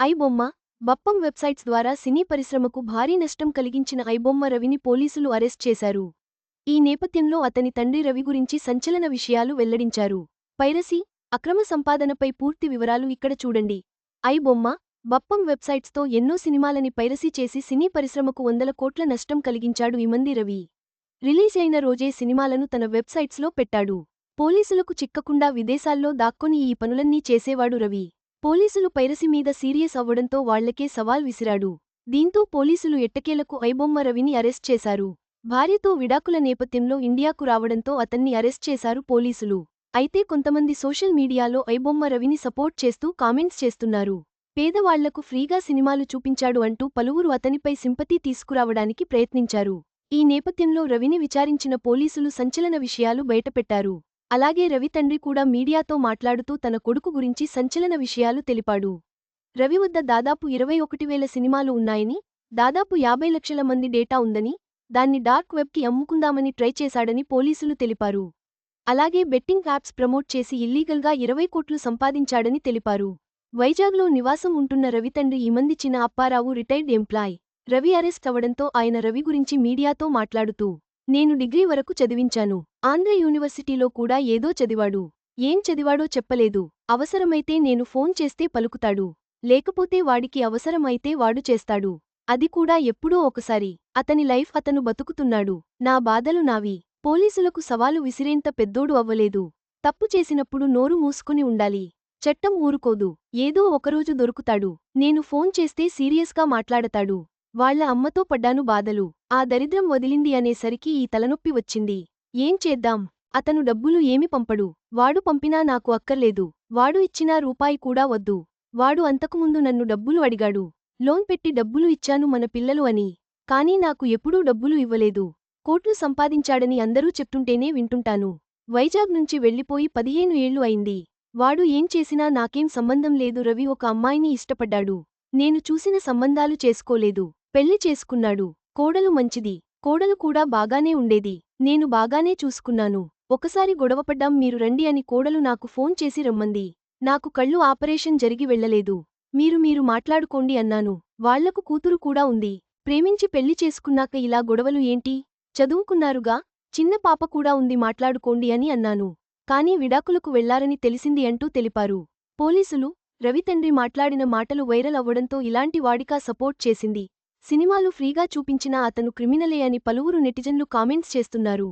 IBomma Bappam websites ద్వారా సినీ పరిశ్రమకు భారీ నష్టం కలిగించిన ఐబొమ్మ రవిని పోలీసులు అరెస్ట్ చేశారు. ఈ నేపథ్యంలో అతని తండ్రి రవి గురించి సంచలన విషయాలు వెల్లడించారు. పైరసీ అక్రమ సంపాదనపై పూర్తి వివరాలు ఇక్కడ చూడండి. ఐబొమ్మ బప్పం వెబ్సైట్స్తో ఎన్నో సినిమాలని పైరసీ చేసి సినీ పరిశ్రమకు వందల కోట్ల నష్టం కలిగించాడు ఇమంది రవి. రిలీజ్ అయిన రోజే సినిమాలను తన వెబ్సైట్స్లో పెట్టాడు. పోలీసులకు చిక్కకుండా విదేశాల్లో దాక్కొని ఈ పనులన్నీ చేసేవాడు రవి. పోలీసులు పైరసీ మీద సీరియస్ అవ్వడంతో వాళ్ళకే సవాల్ విసిరాడు. దీంతో పోలీసులు ఎట్టకేలకు ఐబొమ్మ రవిని అరెస్ట్ చేశారు. భార్యతో విడాకుల నేపథ్యంలో ఇండియాకు రావడంతో అతన్ని అరెస్ట్ చేశారు పోలీసులు. అయితే కొంతమంది సోషల్ మీడియాలో ఐబొమ్మ రవిని సపోర్ట్ చేస్తూ కామెంట్స్ చేస్తున్నారు. పేదవాళ్ళకు ఫ్రీగా సినిమాలు చూపించాడు అంటూ పలువురు అతనిపై సింపతి తీసుకురావడానికి ప్రయత్నించారు. ఈ నేపథ్యంలో రవిని విచారించిన పోలీసులు సంచలన విషయాలు బయటపెట్టారు. అలాగే రవి తండ్రి కూడా మీడియాతో మాట్లాడుతూ తన కొడుకు గురించి సంచలన విషయాలు తెలిపాడు. రవి వద్ద దాదాపు ఇరవై ఒకటి వేల సినిమాలు ఉన్నాయని దాదాపు యాభై లక్షల మంది డేటా ఉందని దాన్ని డార్క్ వెబ్కి అమ్ముకుందామని ట్రై చేశాడని పోలీసులు తెలిపారు. అలాగే బెట్టింగ్ యాప్స్ ప్రమోట్ చేసి ఇల్లీగల్గా ఇరవై కోట్లు సంపాదించాడని తెలిపారు. వైజాగ్లో నివాసం ఉంటున్న రవి తండ్రి ఈమంది చిన్న Apparao retired employee. Ravi arrest అవ్వడంతో ఆయన రవి గురించి మీడియాతో మాట్లాడుతూ నేను డిగ్రీ వరకు చదివించాను. ఆంధ్ర యూనివర్సిటీలో కూడా ఏదో చదివాడు. ఏం చదివాడో చెప్పలేదు. అవసరమైతే నేను ఫోన్ చేస్తే పలుకుతాడు. లేకపోతే వాడికి అవసరమైతే వాడు చేస్తాడు. అది కూడా ఎప్పుడో ఒకసారి. అతని లైఫ్ అతను బతుకుతున్నాడు. నా బాధలు నావి. పోలీసులకు సవాలు విసిరేంత పెద్దోడు అవ్వలేదు. తప్పు చేసినప్పుడు నోరు మూసుకుని ఉండాలి. చట్టం ఊరుకోదు. ఏదో ఒకరోజు దొరుకుతాడు. నేను ఫోన్ చేస్తే సీరియస్గా మాట్లాడతాడు. వాళ్ళ అమ్మతో పడ్డాను బాధలు. ఆ దరిద్రం వదిలింది అనేసరికి ఈ తలనొప్పి వచ్చింది. ఏం చేద్దాం? అతను డబ్బులు ఏమి పంపడు. వాడు పంపినా నాకు అక్కర్లేదు. వాడు ఇచ్చినా రూపాయి కూడా వద్దు. వాడు అంతకుముందు నన్ను డబ్బులు అడిగాడు. లోన్ పెట్టి డబ్బులు ఇచ్చాను మన పిల్లలు అని. కానీ నాకు ఎప్పుడూ డబ్బులు ఇవ్వలేదు. కోట్లు సంపాదించాడని అందరూ చెప్తుంటేనే వింటుంటాను. వైజాగ్ నుంచి వెళ్ళిపోయి పదిహేను ఏళ్ళు అయింది. వాడు ఏం చేసినా నాకేం సంబంధం లేదు రవి ఒక అమ్మాయిని ఇష్టపడ్డాడు. నేను చూసిన సంబంధాలు చేసుకోలేదు. పెళ్ళి చేసుకున్నాడు. కోడలు మంచిది. కోడలు కూడా బాగానే ఉండేది. నేను బాగానే చూసుకున్నాను. ఒకసారి గొడవపడ్డాం మీరు రండి అని కోడలు నాకు ఫోన్ చేసి రమ్మంది. నాకు కళ్ళు ఆపరేషన్ జరిగి వెళ్ళలేదు. మీరు మీరు మాట్లాడుకోండి అన్నాను. వాళ్ళకు కూతురు కూడా ఉంది. ప్రేమించి పెళ్ళి చేసుకున్నాక ఇలా గొడవలు ఏంటి? చదువుకున్నారుగా? చిన్న పాప కూడా ఉంది మాట్లాడుకోండి అని అన్నాను. కానీ విడాకులకు వెళ్ళారని తెలిసింది అంటూ తెలిపారు. పోలీసులు రవితండ్రి మాట్లాడిన మాటలు వైరల్ అవ్వడంతో ఇలాంటి వాడికా సపోర్ట్ చేసింది. సినిమాలు ఫ్రీగా చూపించినా అతను క్రిమినలే అని పలువురు నెటిజన్లు కామెంట్స్ చేస్తున్నారు.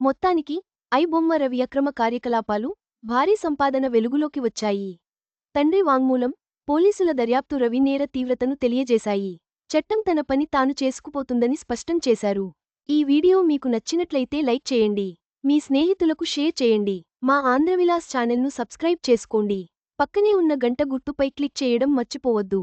మొత్తానికి ఐ బొమ్మ రవి అక్రమ కార్యకలాపాలు భారీ సంపాదన వెలుగులోకి వచ్చాయి. తండ్రి వాంగ్మూలం పోలీసుల దర్యాప్తు రవి నేర తీవ్రతను తెలియజేశాయి. చట్టం తన పని తాను చేసుకుపోతుందని స్పష్టం చేశారు. ఈ వీడియో మీకు నచ్చినట్లయితే లైక్ చేయండి. మీ స్నేహితులకు షేర్ చేయండి. మా ఆంధ్రవిలాస్ ఛానల్ను సబ్స్క్రైబ్ చేసుకోండి. పక్కనే ఉన్న గంట గుర్తుపై క్లిక్ చేయడం మర్చిపోవద్దు.